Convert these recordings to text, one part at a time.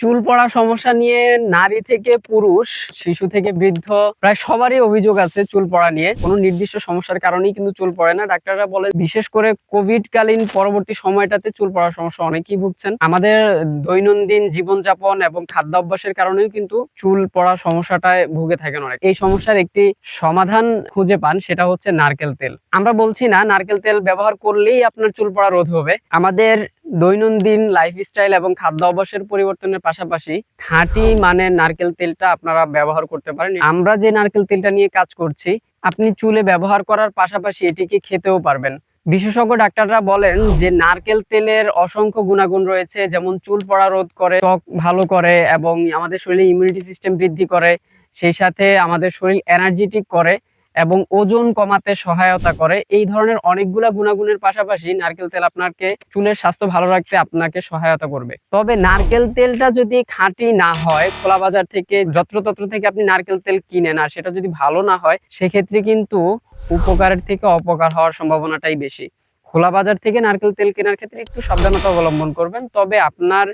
চুল পড়া সমস্যা নিয়ে নারী থেকে পুরুষ, শিশু থেকে বৃদ্ধ, প্রায় সবারই অভিযোগ আছে চুল পড়া নিয়ে। কোনো নির্দিষ্ট সমস্যার কারণেই কিন্তু চুল পড়ে না। ডাক্তাররা বলে, বিশেষ করে কোভিড কালীন পরবর্তী সময়টাতে চুল পড়ার সমস্যা অনেকেই ভুগছেন। আমাদের দৈনন্দিন জীবনযাপন এবং খাদ্য অভ্যাসের কারণেও কিন্তু চুল পড়া সমস্যাটায় ভুগে থাকেন অনেক। এই সমস্যার একটি সমাধান খুঁজে পান সেটা হচ্ছে নারকেল তেল। আমরা বলছি না, নারকেল তেল ব্যবহার করলেই আপনার চুল পড়া রোধ হবে। আমাদের দৈনন্দিন লাইফস্টাইল এবং খাদ্য অভ্যাসের পরিবর্তনের পাশাপাশি খাঁটি মানের নারকেল তেলটা আপনারা ব্যবহার করতে পারেন। আমরা যে নারকেল তেলটা নিয়ে কাজ করছি, আপনি চুলে ব্যবহার করার পাশাপাশি এটিকে খেতেও পারবেন। বিশেষজ্ঞ ডাক্তাররা বলেন যে নারকেল তেলের অসংখ্য গুণাগুণ রয়েছে, যেমন চুল পড়া রোধ করে, ত্বক ভালো করে এবং আমাদের শরীরে ইমিউনিটি সিস্টেম বৃদ্ধি করে, সেই সাথে আমাদের শরীর এনার্জেটিক করে এবং ওজন কমাতে সহায়তা করে। এই ধরনের অনেকগুলা গুণাগুণের পাশাপাশি নারকেল তেল আপনাকে চুলের স্বাস্থ্য ভালো রাখতে আপনাকে সহায়তা করবে। তবে নারকেল তেলটা যদি খাঁটি না হয়, খোলা বাজার থেকে যত্রতত্র থেকে আপনি নারকেল তেল কিনেন আর সেটা যদি ভালো না হয়, সেক্ষেত্রে কিন্তু উপকারের থেকে অপকার হওয়ার সম্ভাবনাটাই বেশি। খোলা বাজার থেকে নারকেল তেল কেনার ক্ষেত্রে একটু সাবধানতা অবলম্বন করবেন। তবে আপনার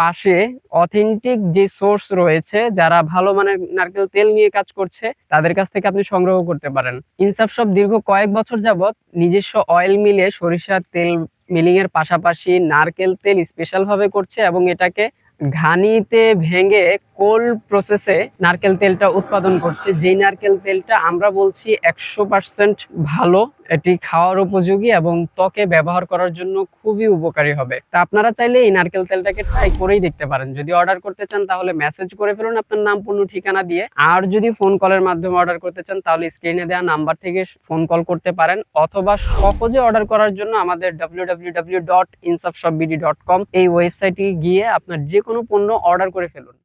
পাশে অথেন্টিক যে সোর্স রয়েছে, যারা ভালো মানের নারকেল তেল নিয়ে কাজ করছে, তাদের কাছ থেকে আপনি সংগ্রহ করতে পারেন। ইনসাফ সব দীর্ঘ কয়েক বছর যাবৎ নিজস্ব অয়েল মিলে সরিষার তেল মিলিং এর পাশাপাশি নারকেল তেল স্পেশাল ভাবে করছে এবং এটাকে ঘানিতে ভেঙে কোল্ড প্রসেসে নারকেল তেলটা উৎপাদন করছে। যেই নারকেল তেলটা আমরা বলছি একশো পার্সেন্ট ভালো, এটি খাওয়ার উপযোগী এবং ত্বকে ব্যবহার করার জন্য খুবই উপকারী হবে। তা আপনারা চাইলে এই নারকেল তেলটাকে ট্রাই করেই দেখতে পারেন। যদি অর্ডার করতে চান তাহলে মেসেজ করে ফেলুন আপনার নাম, পূর্ণ ঠিকানা দিয়ে। আর যদি ফোন কলের মাধ্যমে অর্ডার করতে চান তাহলে স্ক্রিনে দেওয়া নাম্বার থেকে ফোন কল করতে পারেন। অথবা সহজে অর্ডার করার জন্য আমাদের www.insafshopbd.com এই ওয়েবসাইটে গিয়ে আপনার যে কোনো পণ্য অর্ডার করে ফেলুন।